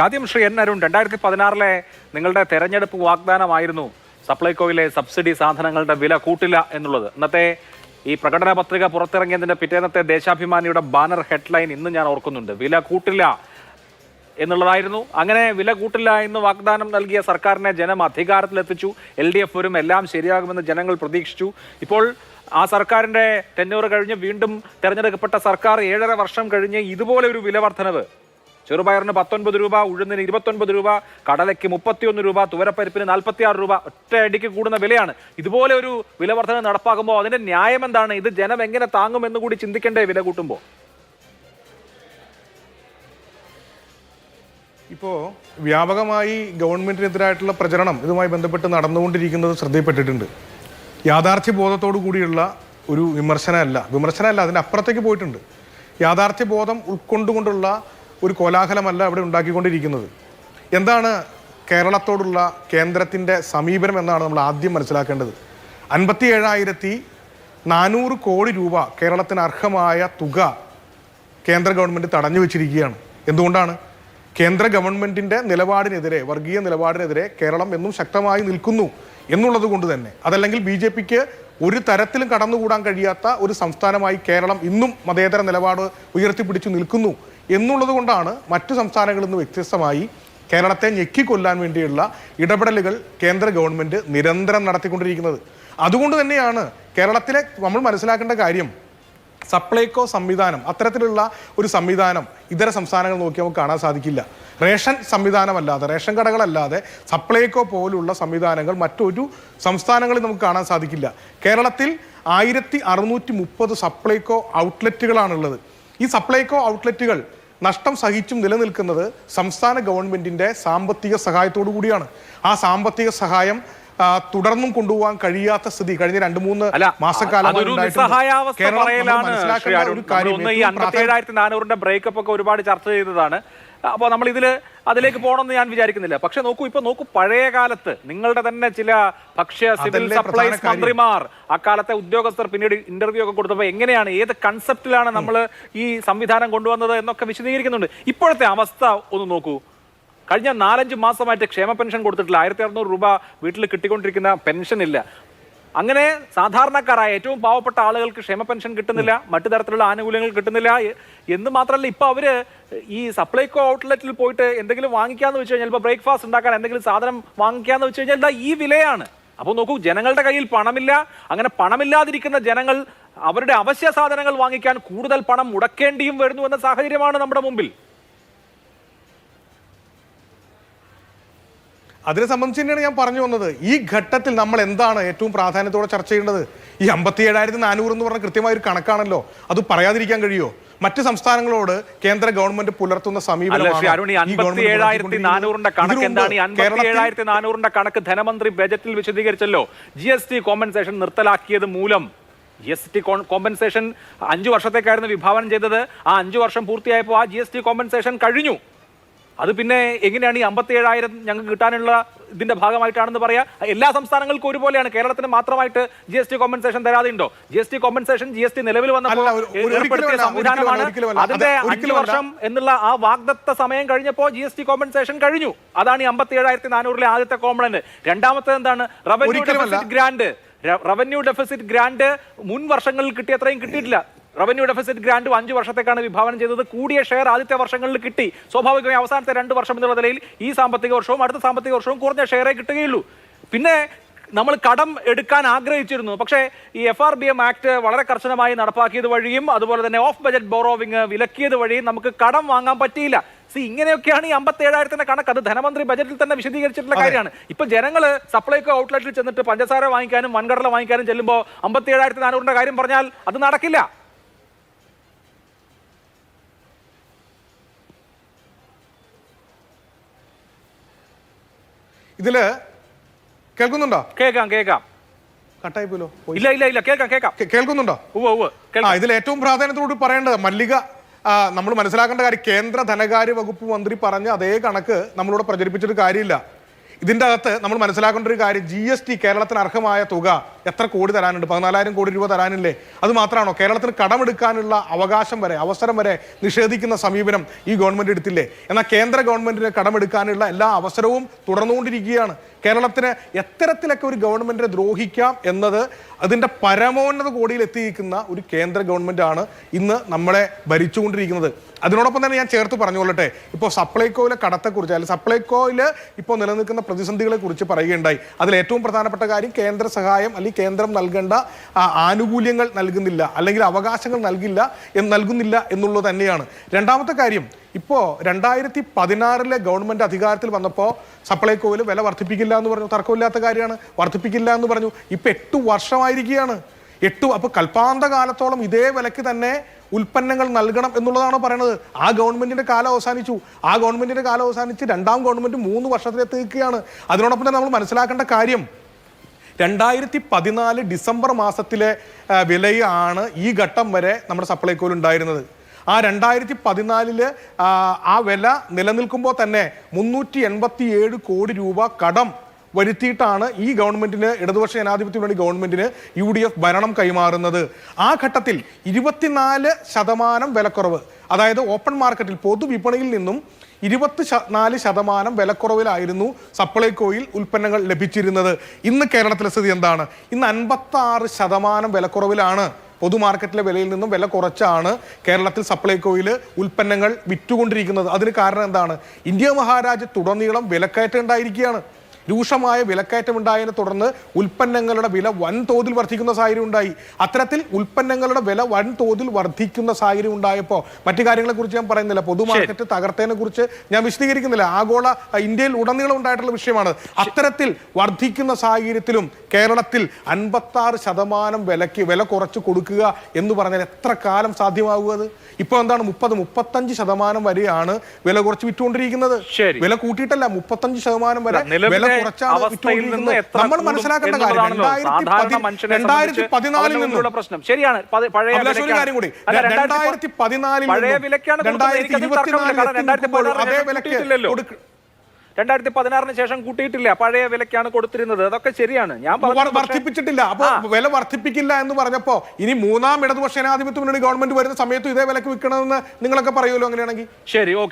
ആദ്യം ശ്രീ എൻ അരുൺ രണ്ടായിരത്തി പതിനാറിലെ നിങ്ങളുടെ തെരഞ്ഞെടുപ്പ് വാഗ്ദാനമായിരുന്നു സപ്ലൈകോയിലെ സബ്സിഡി സാധനങ്ങളുടെ വില കൂട്ടില്ല എന്നുള്ളത്. ഇന്നത്തെ ഈ പ്രകടന പത്രിക പുറത്തിറങ്ങിയതിന്റെ പിറ്റേന്നത്തെ ദേശാഭിമാനിയുടെ ബാനർ ഹെഡ്ലൈൻ ഇന്ന് ഞാൻ ഓർക്കുന്നുണ്ട്. വില കൂട്ടില്ല എന്നുള്ളതായിരുന്നു. അങ്ങനെ വില കൂട്ടില്ല എന്ന് വാഗ്ദാനം നൽകിയ സർക്കാരിനെ ജനം അധികാരത്തിലെത്തിച്ചു. എൽ ഡി എഫ് വരും എല്ലാം ശരിയാകുമെന്ന് ജനങ്ങൾ പ്രതീക്ഷിച്ചു. ഇപ്പോൾ ആ സർക്കാരിന്റെ തെന്നൂറ് കഴിഞ്ഞ് വീണ്ടും തെരഞ്ഞെടുക്കപ്പെട്ട സർക്കാർ ഏഴര വർഷം കഴിഞ്ഞ് ഇതുപോലെ ഒരു വില വർധനവ് ചെറുപയറിന് പത്തൊൻപത് രൂപ ഉഴുന്നിന് ഇരുപത്തൊൻപത് രൂപ കടലയ്ക്ക് മുപ്പത്തിയൊന്ന് രൂപ തുവരപ്പരിപ്പിന് നാൽപ്പത്തിയാറ് രൂപ. ഒറ്റയടിക്ക് കൂടുന്ന വിലയാണ്. ഇതുപോലെ ഒരു വില വർധന നടപ്പാക്കുമ്പോൾ അതിന്റെ ന്യായം എന്താണ്? ഇത് ജനം എങ്ങനെ താങ്ങുമെന്ന് കൂടി ചിന്തിക്കേണ്ടേ വില കൂട്ടുമ്പോൾ ഇപ്പോൾ വ്യാപകമായി ഗവൺമെന്റിനെതിരായിട്ടുള്ള പ്രചരണം ഇതുമായി ബന്ധപ്പെട്ട് നടന്നുകൊണ്ടിരിക്കുന്നത് ശ്രദ്ധയിൽപ്പെട്ടിട്ടുണ്ട്. യാഥാർത്ഥ്യ ബോധത്തോടു കൂടിയുള്ള ഒരു വിമർശനമല്ല. വിമർശനമല്ല അതിന്റെ അപ്പുറത്തേക്ക് പോയിട്ടുണ്ട്. യാഥാർത്ഥ്യ ബോധം ഉൾക്കൊണ്ടുകൊണ്ടുള്ള ഒരു കോലാഹലമല്ല അവിടെ ഉണ്ടാക്കിക്കൊണ്ടിരിക്കുന്നത്. എന്താണ് കേരളത്തോടുള്ള കേന്ദ്രത്തിന്റെ സമീപനം എന്നാണ് നമ്മൾ ആദ്യം മനസ്സിലാക്കേണ്ടത്. അൻപത്തി ഏഴായിരത്തി നാനൂറ് കോടി രൂപ കേരളത്തിന് അർഹമായ തുക കേന്ദ്ര ഗവൺമെന്റ് തടഞ്ഞു വെച്ചിരിക്കുകയാണ്. എന്തുകൊണ്ടാണ്? കേന്ദ്ര ഗവൺമെന്റിന്റെ നിലപാടിനെതിരെ വർഗീയ നിലപാടിനെതിരെ കേരളം എന്നും ശക്തമായി നിൽക്കുന്നു എന്നുള്ളത് കൊണ്ട് തന്നെ. അതല്ലെങ്കിൽ ബി ജെ പിക്ക് ഒരു തരത്തിലും കടന്നുകൂടാൻ കഴിയാത്ത ഒരു സംസ്ഥാനമായി കേരളം ഇന്നും മതേതര നിലപാട് ഉയർത്തിപ്പിടിച്ചു നിൽക്കുന്നു എന്നുള്ളത് കൊണ്ടാണ് മറ്റു സംസ്ഥാനങ്ങളിൽ നിന്ന് വ്യത്യസ്തമായി കേരളത്തെ ഞെക്കിക്കൊല്ലാൻ വേണ്ടിയുള്ള ഇടപെടലുകൾ കേന്ദ്ര ഗവൺമെന്റ് നിരന്തരം നടത്തിക്കൊണ്ടിരിക്കുന്നത്. അതുകൊണ്ട് തന്നെയാണ് കേരളത്തിലെ നമ്മൾ മനസ്സിലാക്കേണ്ട കാര്യം സപ്ലൈകോ സംവിധാനം അത്തരത്തിലുള്ള ഒരു സംവിധാനം ഇതര സംസ്ഥാനങ്ങൾ നോക്കി നമുക്ക് കാണാൻ സാധിക്കില്ല. റേഷൻ സംവിധാനമല്ലാതെ റേഷൻ കടകളല്ലാതെ സപ്ലൈകോ പോലുള്ള സംവിധാനങ്ങൾ മറ്റൊരു സംസ്ഥാനങ്ങളിൽ നമുക്ക് കാണാൻ സാധിക്കില്ല. കേരളത്തിൽ ആയിരത്തി അറുന്നൂറ്റി മുപ്പത് സപ്ലൈകോ ഔട്ട്ലെറ്റുകളാണുള്ളത്. ഈ സപ്ലൈകോ ഔട്ട്ലെറ്റുകൾ നഷ്ടം സഹിച്ചും നിലനിൽക്കുന്നത് സംസ്ഥാന ഗവൺമെന്റിന്റെ സാമ്പത്തിക സഹായത്തോടു കൂടിയാണ്. ആ സാമ്പത്തിക സഹായം തുടർന്നും കൊണ്ടുപോകാൻ കഴിയാത്ത സ്ഥിതി. കഴിഞ്ഞ രണ്ട് മൂന്ന് മാസക്കാലം ബ്രേക്കപ്പ് ഒക്കെ ഒരുപാട് ചർച്ച ചെയ്തതാണ്. അപ്പോൾ നമ്മൾ ഇതിൽ അതിലേക്ക് പോകണമെന്ന് ഞാൻ വിചാരിക്കുന്നില്ല. പക്ഷെ നോക്കൂ ഇപ്പൊ നോക്കൂ പഴയ കാലത്ത് നിങ്ങളുടെ തന്നെ ചില ഭക്ഷ്യ സിവിൽ സപ്ലൈസ് മന്ത്രിമാർ അക്കാലത്തെ ഉദ്യോഗസ്ഥർ പിന്നീട് ഇന്റർവ്യൂ ഒക്കെ കൊടുത്തപ്പോൾ എങ്ങനെയാണ് ഏത് കൺസെപ്റ്റിലാണ് നമ്മൾ ഈ സംവിധാനം കൊണ്ടുവന്നത് എന്നൊക്കെ വിശദീകരിക്കുന്നുണ്ട്. ഇപ്പോഴത്തെ അവസ്ഥ ഒന്ന് നോക്കൂ. കഴിഞ്ഞ നാലഞ്ച് മാസമായിട്ട് ക്ഷേമ പെൻഷൻ കൊടുത്തിട്ടില്ല. ആയിരത്തി അറുന്നൂറ് രൂപ വീട്ടിൽ കിട്ടിക്കൊണ്ടിരിക്കുന്ന പെൻഷൻ ഇല്ല. അങ്ങനെ സാധാരണക്കാരായ ഏറ്റവും പാവപ്പെട്ട ആളുകൾക്ക് ക്ഷേമ പെൻഷൻ കിട്ടുന്നില്ല മറ്റു തരത്തിലുള്ള ആനുകൂല്യങ്ങൾ കിട്ടുന്നില്ല. എന്ന് മാത്രമല്ല ഇപ്പൊ അവർ ഈ സപ്ലൈകോ ഔട്ട്ലെറ്റിൽ പോയിട്ട് എന്തെങ്കിലും വാങ്ങിക്കാന്ന് വെച്ച് കഴിഞ്ഞാൽ ഇപ്പൊ ബ്രേക്ക്ഫാസ്റ്റ് ഉണ്ടാക്കാൻ എന്തെങ്കിലും സാധനം വാങ്ങിക്കാന്ന് വെച്ച് കഴിഞ്ഞാൽ ഈ വിലയാണ്. അപ്പോൾ നോക്കൂ ജനങ്ങളുടെ കയ്യിൽ പണമില്ല. അങ്ങനെ പണമില്ലാതിരിക്കുന്ന ജനങ്ങൾ അവരുടെ അവശ്യ സാധനങ്ങൾ വാങ്ങിക്കാൻ കൂടുതൽ പണം മുടക്കേണ്ടിയും വരുന്നു എന്ന സാഹചര്യമാണ് നമ്മുടെ മുമ്പിൽ. അതിനെ സംബന്ധിച്ച് തന്നെയാണ് ഞാൻ പറഞ്ഞു വന്നത്. ഈ ഘട്ടത്തിൽ നമ്മൾ എന്താണ് ഏറ്റവും പ്രാധാന്യത്തോടെ ചർച്ച ചെയ്യേണ്ടത്? ഈ അമ്പത്തി ഏഴായിരത്തി നാനൂറ് എന്ന് പറഞ്ഞ കൃത്യമായ ഒരു കണക്കാണല്ലോ. അത് പറയാതിരിക്കാൻ കഴിയോ മറ്റ് സംസ്ഥാനങ്ങളോട് കേന്ദ്ര ഗവൺമെന്റ് പുലർത്തുന്ന സമീപനമാണ്? കണക്ക് ധനമന്ത്രി ബജറ്റിൽ വിശദീകരിച്ചല്ലോ. ജി എസ് ടി കോമ്പൻസേഷൻ നിർത്തലാക്കിയത് മൂലം. ജി എസ് ടി കോമ്പൻസേഷൻ അഞ്ചു വർഷത്തേക്കായിരുന്നു വിഭാവനം ചെയ്തത്. ആ അഞ്ചു വർഷം പൂർത്തിയായപ്പോൾ ആ ജി എസ് ടി കോമ്പൻസേഷൻ കഴിഞ്ഞു. അത് പിന്നെ എങ്ങനെയാണ് ഈ അമ്പത്തി ഏഴായിരം ഞങ്ങൾക്ക് കിട്ടാനുള്ള ഇതിന്റെ ഭാഗമായിട്ടാണെന്ന് പറയാ? എല്ലാ സംസ്ഥാനങ്ങൾക്കും ഒരുപോലെയാണ്. കേരളത്തിന് മാത്രമായിട്ട് ജി എസ് ടി കോമ്പൻസേഷൻ തരാതെ ഉണ്ടോ G S T compensation G S T നിലവിൽ വന്നപ്പോൾ ഏർപ്പെടുത്തിയ സംവിധാനമാണ്. അതിന്റെ അഞ്ചു വർഷം എന്നുള്ള ആ വാഗ്ദത്ത സമയം കഴിഞ്ഞപ്പോൾ ജി എസ് ടി കോമ്പൻസേഷൻ കഴിഞ്ഞു. അതാണ് ഈ അമ്പത്തി ഏഴായിരത്തി നാനൂറിലെ ആദ്യത്തെ കോംപ്ലന്റ് രണ്ടാമത്തെ എന്താണ് revenue grant revenue deficit grant മുൻ വർഷങ്ങളിൽ കിട്ടിയത്രയും കിട്ടിയിട്ടില്ല. റവന്യൂ ഡെഫിസിറ്റ് ഗ്രാൻഡ് അഞ്ച് വർഷത്തേക്കാണ് വിഭാവനം ചെയ്തത്. കൂടിയ ഷെയർ ആദ്യത്തെ വർഷങ്ങളിൽ കിട്ടി. സ്വാഭാവികമായി അവസാനത്തെ രണ്ട് വർഷം എന്നുള്ള നിലയിൽ ഈ സാമ്പത്തിക വർഷവും അടുത്ത സാമ്പത്തിക വർഷവും കുറഞ്ഞ ഷെയറേ കിട്ടുകയുള്ളൂ. പിന്നെ നമ്മൾ കടം എടുക്കാൻ ആഗ്രഹിച്ചിരുന്നു. പക്ഷേ ഈ F R B M act വളരെ കർശനമായി നടപ്പാക്കിയത് വഴിയും അതുപോലെ തന്നെ ഓഫ് ബജറ്റ് ബോറോവിങ് വിലക്കിയത് വഴിയും നമുക്ക് കടം വാങ്ങാൻ പറ്റിയില്ല. സി ഇങ്ങനെയൊക്കെയാണ് ഈ അമ്പത്തി ഏഴായിരത്തിന്റെ കണക്ക്. അത് ധനമന്ത്രി ബജറ്റിൽ തന്നെ വിശദീകരിച്ചിട്ടുള്ള കാര്യമാണ്. ഇപ്പൊ ജനങ്ങൾ സപ്ലൈകോ ഔട്ട്ലെറ്റിൽ ചെന്നിട്ട് പഞ്ചസാര വാങ്ങിക്കാനും വൻകടല വാങ്ങിക്കാനും ചെല്ലുമ്പോൾ അമ്പത്തി ഏഴായിരത്തി നാനൂറിന്റെ കാര്യം പറഞ്ഞാൽ അത് നടക്കില്ല. ഇതിൽ കേൾക്കുന്നുണ്ടോ? കേൾക്കാം കേൾക്കാം. കട്ടായി പോലോ ഇല്ല ഇല്ല ഇല്ല കേൾക്കാം കേൾക്കാം. കേൾക്കുന്നുണ്ടോ? ആ ഇതിൽ ഏറ്റവും പ്രാധാന്യത്തോട് പറയേണ്ടത് മല്ലിക നമ്മൾ മനസ്സിലാക്കേണ്ട കാര്യം കേന്ദ്ര ധനകാര്യ വകുപ്പ് മന്ത്രി പറഞ്ഞ അതേ കണക്ക് നമ്മളിവിടെ പ്രചരിപ്പിച്ചൊരു കാര്യമില്ല. ഇതിന്റെ അകത്ത് നമ്മൾ മനസ്സിലാക്കേണ്ട ഒരു കാര്യം ജി എസ് ടി കേരളത്തിന് അർഹമായ തുക എത്ര കോടി തരാനുണ്ട്? പതിനാലായിരം കോടി രൂപ തരാനില്ലേ? അത് മാത്രമാണോ? കേരളത്തിന് കടമെടുക്കാനുള്ള അവകാശം വരെ അവസരം വരെ നിഷേധിക്കുന്ന സമീപനം ഈ ഗവൺമെന്റ് എടുത്തില്ലേ? എന്നാൽ കേന്ദ്ര ഗവൺമെന്റിന് കടമെടുക്കാനുള്ള എല്ലാ അവസരവും തുടർന്നുകൊണ്ടിരിക്കുകയാണ്. കേരളത്തിന് എത്തരത്തിലൊക്കെ ഒരു ഗവൺമെന്റിനെ ദ്രോഹിക്കാം എന്നത് അതിന്റെ പരമോന്നത കോടിയിൽ എത്തിയിരിക്കുന്ന ഒരു കേന്ദ്ര ഗവൺമെന്റ് ആണ് ഇന്ന് നമ്മളെ ഭരിച്ചുകൊണ്ടിരിക്കുന്നത്. അതിനോടൊപ്പം തന്നെ ഞാൻ ചേർത്ത് പറഞ്ഞുകൊള്ളട്ടെ ഇപ്പോൾ സപ്ലൈകോയിലെ കടത്തെക്കുറിച്ച് അല്ലെങ്കിൽ സപ്ലൈകോയിൽ ഇപ്പോൾ നിലനിൽക്കുന്ന പ്രതിസന്ധികളെ കുറിച്ച് പറയുകയുണ്ടായി. അതിൽ ഏറ്റവും പ്രധാനപ്പെട്ട കാര്യം കേന്ദ്ര സഹായം അല്ലെങ്കിൽ കേന്ദ്രം നൽകേണ്ട ആനുകൂല്യങ്ങൾ നൽകുന്നില്ല അല്ലെങ്കിൽ അവകാശങ്ങൾ നൽകില്ല എന്ന് നൽകുന്നില്ല എന്നുള്ളത് തന്നെയാണ്. രണ്ടാമത്തെ കാര്യം ഇപ്പോൾ രണ്ടായിരത്തി പതിനാറിലെ ഗവൺമെന്റ് അധികാരത്തിൽ വന്നപ്പോൾ സപ്ലൈകോയിൽ വില വർദ്ധിപ്പിക്കില്ല എന്ന് പറഞ്ഞു തർക്കമില്ലാത്ത കാര്യമാണ് വർദ്ധിപ്പിക്കില്ല എന്ന് പറഞ്ഞു. ഇപ്പം എട്ട് വർഷമായിരിക്കുകയാണ്. എട്ടു അപ്പോൾ കൽപ്പാന്ത കാലത്തോളം ഇതേ വിലക്ക് തന്നെ ഉൽപ്പന്നങ്ങൾ നൽകണം എന്നുള്ളതാണ് പറയുന്നത്. ആ ഗവൺമെന്റിന്റെ കാലം അവസാനിച്ചു. ആ ഗവൺമെന്റിന്റെ കാലം അവസാനിച്ച് രണ്ടാം ഗവൺമെന്റ് മൂന്ന് വർഷത്തിലെത്തിക്കുകയാണ് അതിനോടൊപ്പം തന്നെ നമ്മൾ മനസ്സിലാക്കേണ്ട കാര്യം രണ്ടായിരത്തി പതിനാല് ഡിസംബർ മാസത്തിലെ വിലയാണ് ഈ ഘട്ടം വരെ നമ്മുടെ സപ്ലൈകോയിൽ ഉണ്ടായിരുന്നത്. ആ രണ്ടായിരത്തി പതിനാലിൽ ആ വില നിലനിൽക്കുമ്പോൾ തന്നെ മുന്നൂറ്റി എൺപത്തി ഏഴ് കോടി രൂപ കടം വരുത്തിയിട്ടാണ് ഈ ഗവൺമെന്റിന് ഇടതുപക്ഷ ജനാധിപത്യ മുന്നണി ഗവൺമെന്റിന് യു ഡി എഫ് ഭരണം കൈമാറുന്നത്. ആ ഘട്ടത്തിൽ ഇരുപത്തിനാല് ശതമാനം വിലക്കുറവ് അതായത് ഓപ്പൺ മാർക്കറ്റിൽ പൊതുവിപണിയിൽ നിന്നും ഇരുപത്തി നാല് ശതമാനം വിലക്കുറവിലായിരുന്നു സപ്ലൈകോയിൽ ഉൽപ്പന്നങ്ങൾ ലഭിച്ചിരുന്നത്. ഇന്ന് കേരളത്തിലെ സ്ഥിതി എന്താണ്? ഇന്ന് അൻപത്തി ആറ് ശതമാനം വിലക്കുറവിലാണ്. പൊതുമാർക്കറ്റിലെ വിലയിൽ നിന്നും വില കുറച്ചാണ് കേരളത്തിൽ സപ്ലൈകോയിൽ ഉൽപ്പന്നങ്ങൾ വിറ്റുകൊണ്ടിരിക്കുന്നത്. അതിന് കാരണം എന്താണ്? ഇന്ത്യ മഹാരാജ്യത്തുടനീളം വിലക്കയറ്റം ഉണ്ടായിരിക്കുകയാണ്. രൂക്ഷമായ വിലക്കയറ്റം ഉണ്ടായതിനെ തുടർന്ന് ഉൽപ്പന്നങ്ങളുടെ വില വൻതോതിൽ വർദ്ധിക്കുന്ന സാഹചര്യം ഉണ്ടായി. അത്തരത്തിൽ ഉൽപ്പന്നങ്ങളുടെ വില വൻതോതിൽ വർദ്ധിക്കുന്ന സാഹചര്യം ഉണ്ടായപ്പോൾ മറ്റു കാര്യങ്ങളെക്കുറിച്ച് ഞാൻ പറയുന്നില്ല. പൊതുമാർക്കറ്റ് തകർത്തതിനെ കുറിച്ച് ഞാൻ വിശദീകരിക്കുന്നില്ല. ആഗോള ഇന്ത്യയിൽ ഉടനീളം ഉണ്ടായിട്ടുള്ള വിഷയമാണ്. അത്തരത്തിൽ വർദ്ധിക്കുന്ന സാഹചര്യത്തിലും കേരളത്തിൽ അൻപത്താറ് ശതമാനം വിലയ്ക്ക് വില കുറച്ച് കൊടുക്കുക എന്ന് പറഞ്ഞാൽ എത്ര കാലം സാധ്യമാകുക അത്? ഇപ്പോൾ എന്താണ് മുപ്പത് മുപ്പത്തഞ്ച് ശതമാനം വരെയാണ് വില കുറച്ച് വിറ്റുകൊണ്ടിരിക്കുന്നത്. വില കൂട്ടിയിട്ടല്ല മുപ്പത്തഞ്ച് ശതമാനം വരെ വില അവസ്ഥയിൽ നിന്ന് എത്ര നമ്മൾ മനസ്സിലാക്കേണ്ട കാര്യം രണ്ടായിരത്തി പതിനാലിൽ നിന്നുള്ള പ്രശ്നം. ശരിയാണ്. പഴയ. കാര്യം കൂടി. രണ്ടായിരത്തി പതിനാലിൽ പഴയ വിലക്കാണ്. രണ്ടായിരത്തി ഇരുപത്തിനാലിൽ രണ്ടായിരത്തി പതിനാറിന് അതേ ശേഷം കൂട്ടിയിട്ടില്ല. പഴയ വിലക്കാണ് കൊടുത്തിരുന്നത്. അതൊക്കെ ശരിയാണ്. ഞാൻ വർദ്ധിപ്പിച്ചിട്ടില്ല. അപ്പൊ വില വർദ്ധിപ്പിക്കില്ല എന്ന് പറഞ്ഞപ്പോ ഇനി മൂന്നാം ഇടതുപക്ഷ ജനാധിപത്യ മുന്നണി ഗവൺമെന്റ് വരുന്ന സമയത്ത് ഇതേ വിലക്ക് വിൽക്കണമെന്ന് നിങ്ങളൊക്കെ പറയുമല്ലോ അങ്ങനെയാണെങ്കിൽ? ശരി ഓക്കെ.